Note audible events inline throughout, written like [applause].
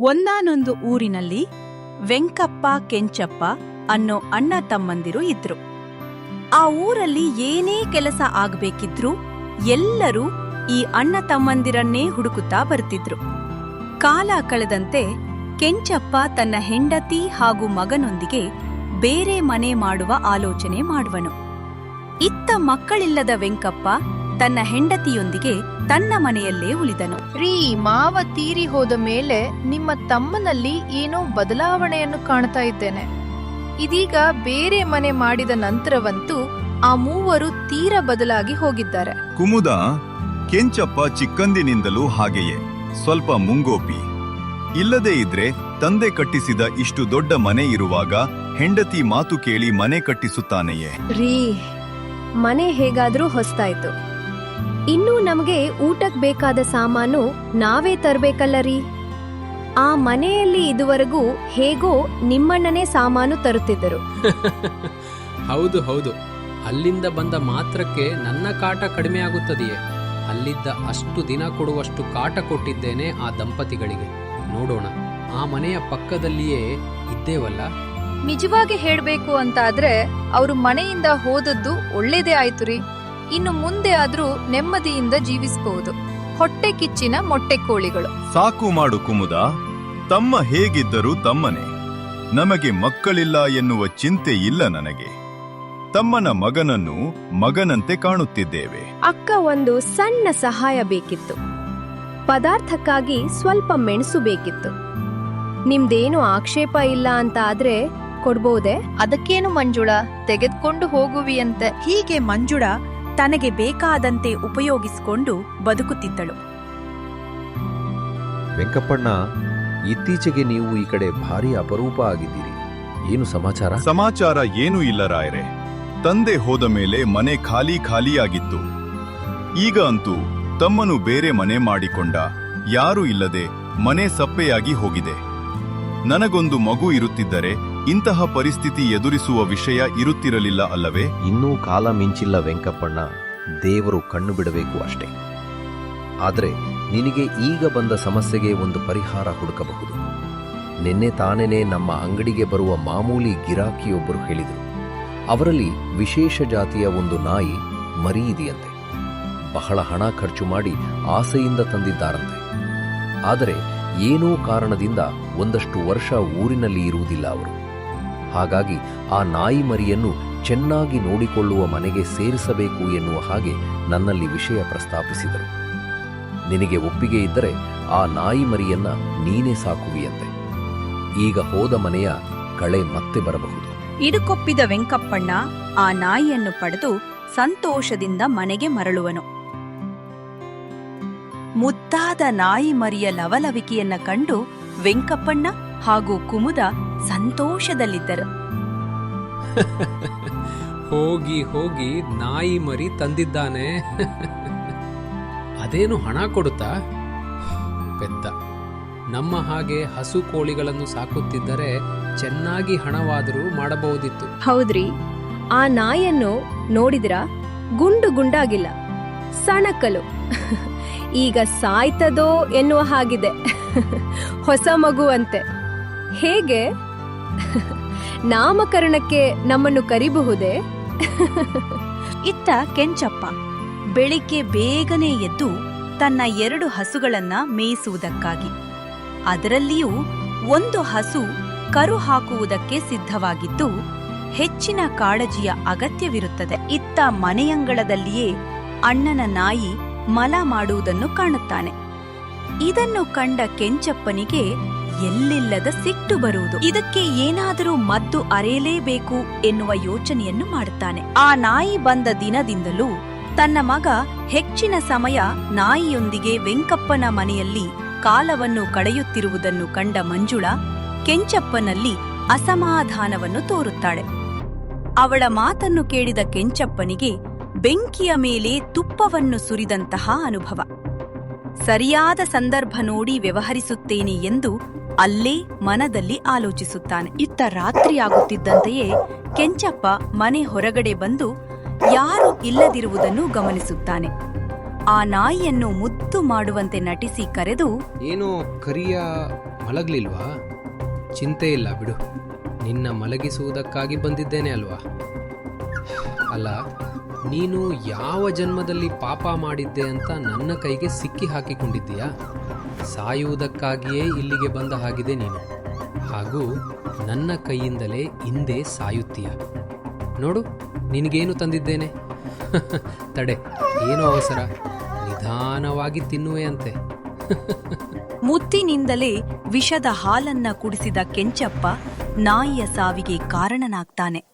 ಒಂದಾನೊಂದು ಊರಿನಲ್ಲಿ ವೆಂಕಪ್ಪ, ಕೆಂಚಪ್ಪ ಅನ್ನೋ ಅಣ್ಣ ತಮ್ಮಂದಿರು ಇದ್ರು. ಆ ಊರಲ್ಲಿ ಏನೇ ಕೆಲಸ ಆಗ್ಬೇಕಿದ್ರು ಎಲ್ಲರೂ ಈ ಅಣ್ಣ ತಮ್ಮಂದಿರನ್ನೇ ಹುಡುಕುತ್ತಾ ಬರ್ತಿದ್ರು. ಕಾಲ ಕಳೆದಂತೆ ಕೆಂಚಪ್ಪ ತನ್ನ ಹೆಂಡತಿ ಹಾಗೂ ಮಗನೊಂದಿಗೆ ಬೇರೆ ಮನೆ ಮಾಡುವ ಆಲೋಚನೆ ಮಾಡುವನು. ಇತ್ತ ಮಕ್ಕಳಿಲ್ಲದ ವೆಂಕಪ್ಪ ತನ್ನ ಹೆಂಡತಿಯೊಂದಿಗೆ ತನ್ನ ಮನೆಯಲ್ಲೇ ಉಳಿದನು. ರೀ ಮಾವ ತೀರಿ ಹೋದ ಮೇಲೆ ನಿಮ್ಮ ತಮ್ಮನಲ್ಲಿ ಏನೋ ಬದಲಾವಣೆಯನ್ನು ಕಾಣ್ತಾ ಇದ್ದೇನೆ. ಇದೀಗ ಬೇರೆ ಮನೆ ಮಾಡಿದ ನಂತರವಂತೂ ಆ ಮೂವರು ತೀರ ಬದಲಾಗಿ ಹೋಗಿದ್ದಾರೆ. ಕುಮುದ ಕೆಂಚಪ್ಪ ಚಿಕ್ಕಂದಿನಿಂದಲೂ ಹಾಗೆಯೇ. ಸ್ವಲ್ಪ ಮುಂಗೋಪಿ. ಇಲ್ಲದೇ ಇದ್ರೆ ತಂದೆ ಕಟ್ಟಿಸಿದ ಇಷ್ಟು ದೊಡ್ಡ ಮನೆ ಇರುವಾಗ ಹೆಂಡತಿ ಮಾತು ಕೇಳಿ ಮನೆ ಕಟ್ಟಿಸುತ್ತಾನೆಯೇ? ರೀ ಮನೆ ಹೇಗಾದ್ರೂ ಹೊಸ್ತಾಯ್ತು. ಇನ್ನು ನಮಗೆ ಊಟಕ್ಕೆ ಬೇಕಾದ ಸಾಮಾನು ನಾವೇ ತರಬೇಕಲ್ಲರಿ? ಆ ಮನೆಯಲ್ಲಿ ಇದುವರೆಗೂ ಹೇಗೋ ನಿಮ್ಮಣ್ಣನೇ ಸಾಮಾನು ತರುತ್ತಿದ್ದರು. [laughs] ಹೌದು ಹೌದು. ಅಲ್ಲಿಂದ ಬಂದ ಮಾತ್ರಕ್ಕೆ ನನ್ನ ಕಾಟ ಕಡಿಮೆ ಆಗುತ್ತದೆಯೇ? ಅಲ್ಲಿದ್ದ ಅಷ್ಟು ದಿನ ಕೊಡುವಷ್ಟು ಕಾಟ ಕೊಟ್ಟಿದ್ದೇನೆ ಆ ದಂಪತಿಗಳಿಗೆ. ನೋಡೋಣ. ಆ ಮನೆಯ ಪಕ್ಕದಲ್ಲಿಯೇ ಇದ್ದೇವಲ್ಲ? ನಿಜವಾಗಿ ಹೇಳ್ಬೇಕು ಅಂತಾದ್ರೆ ಅವರು ಮನೆಯಿಂದ ಹೋದದ್ದು ಒಳ್ಳೇದೇ ಆಯ್ತು ರೀ ಇನ್ನು ಮುಂದೆ ಆದ್ರೂ ನೆಮ್ಮದಿಯಿಂದ ಜೀವಿಸಬಹುದು. ಹೊಟ್ಟೆ ಕಿಚ್ಚಿನ ಮೊಟ್ಟೆ ಕೋಳಿಗಳು. ಸಾಕು ಮಾಡು ಕುಮುದ ತಮ್ಮ ಹೇಗಿದ್ದರೂ ತಮ್ಮನೆ. ನಮಗೆ ಮಕ್ಕಳಿಲ್ಲ ಎನ್ನುವ ಚಿಂತೆ ಇಲ್ಲ ನನಗೆ. ತಮ್ಮನ ಮಗನನ್ನು ಮಗನಂತೆ ಕಾಣುತ್ತಿದ್ದೇವೆ. ಅಕ್ಕ ಒಂದು ಸಣ್ಣ ಸಹಾಯ ಬೇಕಿತ್ತು. ಪದಾರ್ಥಕ್ಕಾಗಿ ಸ್ವಲ್ಪ ಮೆಣಸು ಬೇಕಿತ್ತು. ನಿಮ್ದೇನು ಆಕ್ಷೇಪ ಇಲ್ಲ ಅಂತ ಆದ್ರೆ ಕೊಡ್ಬೋದೆ? ಅದಕ್ಕೇನು ಮಂಜುಳ ತೆಗೆದುಕೊಂಡು ಹೋಗುವಿಯಂತೆ. ಹೀಗೆ ಮಂಜುಳ ತನಗೆ ಬೇಕಾದಂತೆ ಉಪಯೋಗಿಸಿಕೊಂಡು ಬದುಕುತ್ತಿದ್ದಳು. ವೆಂಕಪ್ಪಣ್ಣ ಇತ್ತೀಚೆಗೆ ನೀವು ಈ ಕಡೆ ಭಾರಿ ಅಪರೂಪ ಆಗಿದ್ದೀರಿ. ಏನು ಸಮಾಚಾರ? ಸಮಾಚಾರ ಏನೂ ಇಲ್ಲ ರಾಯರೆ. ತಂದೆ ಹೋದ ಮೇಲೆ ಮನೆ ಖಾಲಿ ಖಾಲಿಯಾಗಿತ್ತು. ಈಗ ಅಂತೂ ತಮ್ಮನು ಬೇರೆ ಮನೆ ಮಾಡಿಕೊಂಡ ಯಾರೂ ಇಲ್ಲದೆ ಮನೆ ಸಪ್ಪೆಯಾಗಿ ಹೋಗಿದೆ. ನನಗೊಂದು ಮಗು ಇರುತ್ತಿದ್ದರೆ ಇಂತಹ ಪರಿಸ್ಥಿತಿ ಎದುರಿಸುವ ವಿಷಯ ಇರುತ್ತಿರಲಿಲ್ಲ ಅಲ್ಲವೇ? ಇನ್ನೂ ಕಾಲ ಮಿಂಚಿಲ್ಲ ವೆಂಕಪ್ಪಣ್ಣ. ದೇವರು ಕಣ್ಣು ಬಿಡಬೇಕು ಅಷ್ಟೇ. ಆದರೆ ನಿನಗೆ ಈಗ ಬಂದ ಸಮಸ್ಯೆಗೆ ಒಂದು ಪರಿಹಾರ ಹುಡುಕಬಹುದು. ನಿನ್ನೆ ತಾನೇನೆ ನಮ್ಮ ಅಂಗಡಿಗೆ ಬರುವ ಮಾಮೂಲಿ ಗಿರಾಕಿಯೊಬ್ಬರು ಹೇಳಿದರು. ಅವರಲ್ಲಿ ವಿಶೇಷ ಜಾತಿಯ ಒಂದು ನಾಯಿ ಮರಿ ಇದೆಯಂತೆ ಬಹಳ ಹಣ ಖರ್ಚು ಮಾಡಿ ಆಸೆಯಿಂದ ತಂದಿದ್ದಾರಂತೆ. ಆದರೆ ಏನೋ ಕಾರಣದಿಂದ ಒಂದಷ್ಟು ವರ್ಷ ಊರಿನಲ್ಲಿ ಇರುವುದಿಲ್ಲ ಅವರು. ಹಾಗಾಗಿ ಆ ನಾಯಿ ಮರಿಯನ್ನು ಚೆನ್ನಾಗಿ ನೋಡಿಕೊಳ್ಳುವ ಮನೆಗೆ ಸೇರಿಸಬೇಕು ಎನ್ನುವ ಹಾಗೆ ನನ್ನಲ್ಲಿ ವಿಷಯ ಪ್ರಸ್ತಾಪಿಸಿದರು. ನಿನಗೆ ಒಪ್ಪಿಗೆ ಇದ್ದರೆ ಆ ನಾಯಿ ಮರಿಯನ್ನ ನೀನೇ ಸಾಕುವಿಯಂತೆ. ಈಗ ಹೋದ ಮನೆಯ ಕಳೆ ಮತ್ತೆ ಬರಬಹುದು. ಇಡುಕೊಪ್ಪಿದ ವೆಂಕಪ್ಪಣ್ಣ ಆ ನಾಯಿಯನ್ನು ಪಡೆದು ಸಂತೋಷದಿಂದ ಮನೆಗೆ ಮರಳುವನು. ಮುದ್ದಾದ ನಾಯಿ ಮರಿಯ ಲವಲವಿಕೆಯನ್ನ ಕಂಡು ವೆಂಕಪ್ಪಣ್ಣ ಹಾಗೂ ಕುಮುದ ಸಂತೋಷದಲ್ಲಿದ್ದರು. [laughs] ಹೋಗಿ ಹೋಗಿ ನಾಯಿ ಮರಿ ತಂದಿದ್ದಾನೆ. [laughs] ಅದೇನು ಹಣ ಕೊಡುತ್ತಾ? ಪೆದ್ದ. ನಮ್ಮ ಹಾಗೆ ಹಸು ಕೋಳಿಗಳನ್ನು ಸಾಕುತ್ತಿದ್ದರೆ ಚೆನ್ನಾಗಿ ಹಣವಾದರೂ ಮಾಡಬಹುದಿತ್ತು. ಹೌದ್ರಿ. ಆ ನಾಯಿಯನ್ನು ನೋಡಿದ್ರ? ಗುಂಡು ಗುಂಡಾಗಿಲ್ಲ. ಸಣಕಲು. [laughs] ಈಗ ಸಾಯ್ತದೋ ಎನ್ನುವ ಹಾಗಿದೆ. ಹೊಸ ಮಗುವಂತೆ. ಹೇಗೆ? ನಾಮಕರಣಕ್ಕೆ ನಮ್ಮನ್ನು ಕರಿಬಹುದೇ? ಇತ್ತ ಕೆಂಚಪ್ಪ ಬೆಳಿಗ್ಗೆ ಬೇಗನೆ ಎದ್ದು ತನ್ನ ಎರಡು ಹಸುಗಳನ್ನ ಮೇಯಿಸುವುದಕ್ಕಾಗಿ. ಅದರಲ್ಲಿಯೂ ಒಂದು ಹಸು ಕರು ಹಾಕುವುದಕ್ಕೆ ಸಿದ್ಧವಾಗಿದ್ದು, ಹೆಚ್ಚಿನ ಕಾಳಜಿಯ ಅಗತ್ಯವಿರುತ್ತದೆ. ಇತ್ತ ಮನೆಯಂಗಳದಲ್ಲಿಯೇ ಅಣ್ಣನ ನಾಯಿ ಮಲ ಮಾಡುವುದನ್ನು ಕಾಣುತ್ತಾನೆ. ಇದನ್ನು ಕಂಡ ಕೆಂಚಪ್ಪನಿಗೆ ಎಲ್ಲಿಲ್ಲದ ಸಿಟ್ಟು ಬರುವುದು. ಇದಕ್ಕೆ ಏನಾದರೂ ಮದ್ದು ಅರೆಯಲೇಬೇಕು ಎನ್ನುವ ಯೋಚನೆಯನ್ನು ಮಾಡುತ್ತಾನೆ. ಆ ನಾಯಿ ಬಂದ ದಿನದಿಂದಲೂ ತನ್ನ ಮಗ ಹೆಚ್ಚಿನ ಸಮಯ ನಾಯಿಯೊಂದಿಗೆ ವೆಂಕಪ್ಪನ ಮನೆಯಲ್ಲಿ ಕಾಲವನ್ನು ಕಳೆಯುತ್ತಿರುವುದನ್ನು ಕಂಡ ಮಂಜುಳ ಕೆಂಚಪ್ಪನಲ್ಲಿ ಅಸಮಾಧಾನವನ್ನು ತೋರುತ್ತಾಳೆ. ಅವಳ ಮಾತನ್ನು ಕೇಳಿದ ಕೆಂಚಪ್ಪನಿಗೆ ಬೆಂಕಿಯ ಮೇಲೆ ತುಪ್ಪವನ್ನು ಸುರಿದಂತಹ ಅನುಭವ. ಸರಿಯಾದ ಸಂದರ್ಭ ನೋಡಿ ವ್ಯವಹರಿಸುತ್ತೇನೆ ಎಂದು ಅಲ್ಲೇ ಮನದಲ್ಲಿ ಆಲೋಚಿಸುತ್ತಾನೆ. ಇತ್ತ ರಾತ್ರಿಯಾಗುತ್ತಿದ್ದಂತೆಯೇ ಕೆಂಚಪ್ಪ ಮನೆ ಹೊರಗಡೆ ಬಂದು ಯಾರು ಇಲ್ಲದಿರುವುದನ್ನು ಗಮನಿಸುತ್ತಾನೆ. ಆ ನಾಯಿಯನ್ನು ಮುದ್ದು ಮಾಡುವಂತೆ ನಟಿಸಿ ಕರೆದು ಏನೋ ಕರಿಯ ಮಲಗ್ಲಿಲ್ವಾ? ಚಿಂತೆ ಇಲ್ಲ ಬಿಡು. ನಿನ್ನ ಮಲಗಿಸುವುದಕ್ಕಾಗಿ ಬಂದಿದ್ದೇನೆ ಅಲ್ವಾ? ಅಲ್ಲ, ನೀನು ಯಾವ ಜನ್ಮದಲ್ಲಿ ಪಾಪ ಮಾಡಿದ್ದೆ ಅಂತ ನನ್ನ ಕೈಗೆ ಸಿಕ್ಕಿ ಹಾಕಿಕೊಂಡಿದ್ದೀಯಾ? ಸಾಯುವುದಕ್ಕಾಗಿಯೇ ಇಲ್ಲಿಗೆ ಬಂದ ಹಾಗಿದೆ ನೀನು. ಹಾಗೂ ನನ್ನ ಕೈಯಿಂದಲೇ ಹಿಂದೆ ಸಾಯುತ್ತೀಯ. ನೋಡು, ನಿನಗೇನು ತಂದಿದ್ದೇನೆ? [laughs] ತಡೆ, ಏನು ಅವಸರ? ನಿಧಾನವಾಗಿ ತಿನ್ನುವೆ ಅಂತೆ. [laughs] ಮುತ್ತಿನಿಂದಲೇ ವಿಷದ ಹಾಲನ್ನ ಕುಡಿಸಿದ ಕೆಂಚಪ್ಪ ನಾಯಿಯ ಸಾವಿಗೆ ಕಾರಣನಾಗ್ತಾನೆ.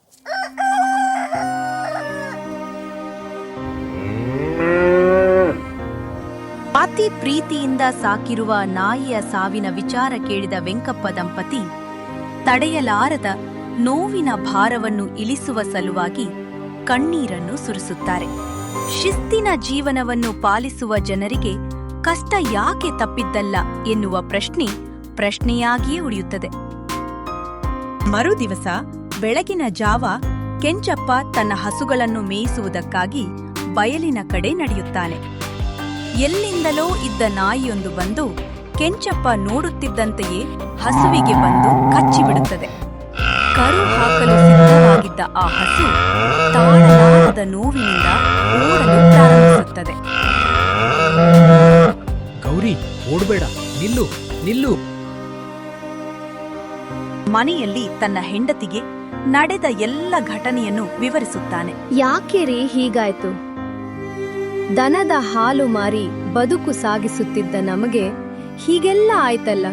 ಅತಿ ಪ್ರೀತಿಯಿಂದ ಸಾಕಿರುವ ನಾಯಿಯ ಸಾವಿನ ವಿಚಾರ ಕೇಳಿದ ವೆಂಕಪ್ಪ ದಂಪತಿ, ತಡೆಯಲಾರದ ನೋವಿನ ಭಾರವನ್ನು ಇಳಿಸುವ ಸಲುವಾಗಿ ಕಣ್ಣೀರನ್ನು ಸುರಿಸುತ್ತಾರೆ. ಶಿಸ್ತಿನ ಜೀವನವನ್ನು ಪಾಲಿಸುವ ಜನರಿಗೆ ಕಷ್ಟ ಯಾಕೆ ತಪ್ಪಿದ್ದಲ್ಲ ಎನ್ನುವ ಪ್ರಶ್ನೆ ಪ್ರಶ್ನೆಯಾಗಿಯೇ ಉಳಿಯುತ್ತದೆ. ಮರುದಿವಸ ಬೆಳಗಿನ ಜಾವ ಕೆಂಚಪ್ಪ ತನ್ನ ಹಸುಗಳನ್ನು ಮೇಯಿಸುವುದಕ್ಕಾಗಿ ಬಯಲಿನ ಕಡೆ ನಡೆಯುತ್ತಾನೆ. ಎಲ್ಲಿಂದಲೋ ಇದ್ದ ನಾಯಿಯೊಂದು ಬಂದು ಕೆಂಚಪ್ಪ ನೋಡುತ್ತಿದ್ದಂತೆಯೇ ಹಸುವಿಗೆ ಬಂದು ಕಚ್ಚಿಬಿಡುತ್ತದೆ. ಕರು ಹಾಕಲು ಸಿದ್ಧವಾಗಿದ್ದ ಆ ಹಸು ತಾಳಲಾರದ ನೋವಿನಿಂದ ಓಡಲು ಪ್ರಾರಂಭಿಸುತ್ತದೆ. ಗೌರಿ ಓಡಬೇಡ. ನಿಲ್ಲು ನಿಲ್ಲು. ಮನೆಯಲ್ಲಿ ತನ್ನ ಹೆಂಡತಿಗೆ ನಡೆದ ಎಲ್ಲ ಘಟನೆಯನ್ನು ವಿವರಿಸುತ್ತಾನೆ. ಯಾಕೆ ರೀ ಹೀಗಾಯ್ತು? ದನದ ಹಾಲು ಮಾರಿ ಬದುಕು ಸಾಗಿಸುತ್ತಿದ್ದ ನಮಗೆ ಹೀಗೆಲ್ಲ ಆಯ್ತಲ್ಲ?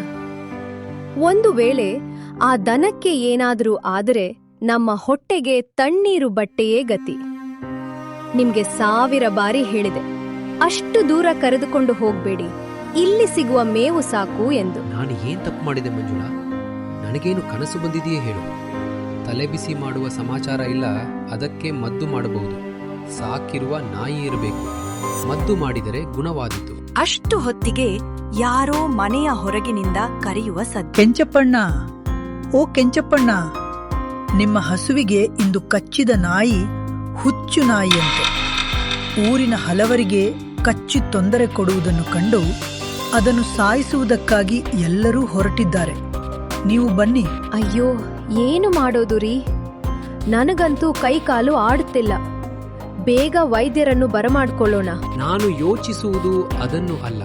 ಒಂದು ವೇಳೆ ಆ ದನಕ್ಕೆ ಏನಾದರೂ ಆದರೆ ನಮ್ಮ ಹೊಟ್ಟೆಗೆ ತಣ್ಣೀರು ಬಟ್ಟೆಯೇ ಗತಿ. ನಿಮ್ಗೆ ಸಾವಿರ ಬಾರಿ ಹೇಳಿದೆ, ಅಷ್ಟು ದೂರ ಕರೆದುಕೊಂಡು ಹೋಗ್ಬೇಡಿ, ಇಲ್ಲಿ ಸಿಗುವ ಮೇವು ಸಾಕು ಎಂದು. ನಾನು ಏನ್ ತಪ್ಪು ಮಾಡಿದೆ ಮಂಜುಳಾ? ನನಗೇನು ಕನಸು ಬಂದಿದೆಯೇ ಹೇಳು. ತಲೆ ಬಿಸಿ ಮಾಡುವ ಸಮಾಚಾರ ಇಲ್ಲ, ಅದಕ್ಕೆ ಮದ್ದು ಮಾಡಬಹುದು. ಸಾಕಿರುವ ನಾಯಿ ಇರಬೇಕು. ಮದ್ದು ಮಾಡಿದರೆ ಗುಣವಾದಿತು ಅಷ್ಟು ಹೊತ್ತಿಗೆ ಯಾರೋ ಮನೆಯ ಹೊರಗಿನಿಂದ ಕರೆಯುವ ಸದ್ದು ಕೆಂಚಪ್ಪಣ್ಣ ಓ ಕೆಂಚಪ್ಪಣ್ಣ ನಿಮ್ಮ ಹಸುವಿಗೆ ಇಂದು ಕಚ್ಚಿದ ನಾಯಿ ಹುಚ್ಚು ನಾಯಿಯಂತೆ. ಊರಿನ ಹಲವರಿಗೆ ಕಚ್ಚಿ ತೊಂದರೆ ಕೊಡುವುದನ್ನು ಕಂಡು ಅದನ್ನು ಸಾಯಿಸುವುದಕ್ಕಾಗಿ ಎಲ್ಲರೂ ಹೊರಟಿದ್ದಾರೆ. ನೀವು ಬನ್ನಿ. ಅಯ್ಯೋ ಏನು ಮಾಡೋದು ರೀ? ನನಗಂತೂ ಕೈಕಾಲು ಆಡುತ್ತಿಲ್ಲ. ಬೇಗ ವೈದ್ಯರನ್ನು ಬರಮಾಡ್ಕೊಳ್ಳೋಣ. ನಾನು ಯೋಚಿಸುವುದು ಅದನ್ನು ಅಲ್ಲ.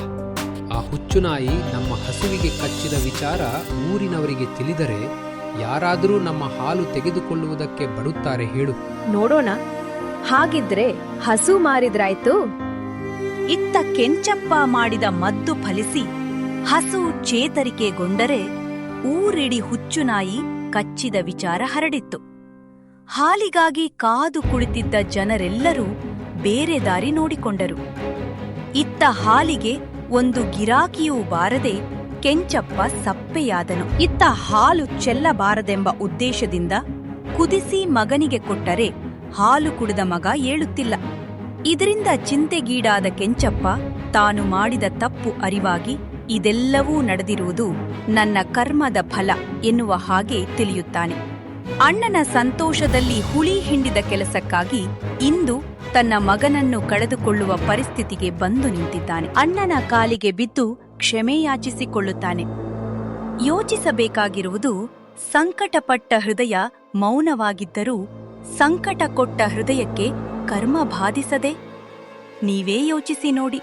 ಆ ಹುಚ್ಚು ನಾಯಿ ನಮ್ಮ ಹಸುವಿಗೆ ಕಚ್ಚಿದ ವಿಚಾರ ಊರಿನವರಿಗೆ ತಿಳಿದರೆ ಯಾರಾದರೂ ನಮ್ಮ ಹಾಲು ತೆಗೆದುಕೊಳ್ಳುವುದಕ್ಕೆ ಬರುತ್ತಾರೆ ಹೇಳು. ನೋಡೋಣ. ಹಾಗಿದ್ರೆ ಹಸು ಮಾರಿದ್ರಾಯ್ತು? ಇತ್ತ ಕೆಂಚಪ್ಪ ಮಾಡಿದ ಮದ್ದು ಫಲಿಸಿ ಹಸು ಚೇತರಿಕೆಗೊಂಡರೆ ಊರಿಡಿ ಹುಚ್ಚುನಾಯಿ ಕಚ್ಚಿದ ವಿಚಾರ ಹರಡಿತ್ತು. ಹಾಲಿಗಾಗಿ ಕಾದು ಕುಳಿತಿದ್ದ ಜನರೆಲ್ಲರೂ ಬೇರೆ ದಾರಿ ನೋಡಿಕೊಂಡರು. ಇತ್ತ ಹಾಲಿಗೆ ಒಂದು ಗಿರಾಕಿಯೂ ಬಾರದೆ ಕೆಂಚಪ್ಪ ಸಪ್ಪೆಯಾದನು. ಇತ್ತ ಹಾಲು ಚೆಲ್ಲಬಾರದೆಂಬ ಉದ್ದೇಶದಿಂದ ಕುದಿಸಿ ಮಗನಿಗೆ ಕೊಟ್ಟರೆ ಹಾಲು ಕುಡಿದ ಮಗ ಏಳುತ್ತಿಲ್ಲ. ಇದರಿಂದ ಚಿಂತೆಗೀಡಾದ ಕೆಂಚಪ್ಪ ತಾನು ಮಾಡಿದ ತಪ್ಪು ಅರಿವಾಗಿ ಇದೆಲ್ಲವೂ ನಡೆದಿರುವುದು ನನ್ನ ಕರ್ಮದ ಫಲ ಎನ್ನುವ ಹಾಗೆ ತಿಳಿಯುತ್ತಾನೆ. ಅಣ್ಣನ ಸಂತೋಷದಲ್ಲಿ ಹುಳಿ ಹಿಂಡಿದ ಕೆಲಸಕ್ಕಾಗಿ ಇಂದು ತನ್ನ ಮಗನನ್ನು ಕಳೆದುಕೊಳ್ಳುವ ಪರಿಸ್ಥಿತಿಗೆ ಬಂದು ನಿಂತಿದ್ದಾನೆ. ಅಣ್ಣನ ಕಾಲಿಗೆ ಬಿದ್ದು ಕ್ಷಮೆಯಾಚಿಸಿಕೊಳ್ಳುತ್ತಾನೆ ಯೋಚಿಸಬೇಕಾಗಿರುವುದು ಸಂಕಟಪಟ್ಟ ಹೃದಯ ಮೌನವಾಗಿದ್ದರೂ ಸಂಕಟ ಕೊಟ್ಟ ಹೃದಯಕ್ಕೆ ಕರ್ಮ ಬಾಧಿಸದೆ ನೀವೇ ಯೋಚಿಸಿ ನೋಡಿ.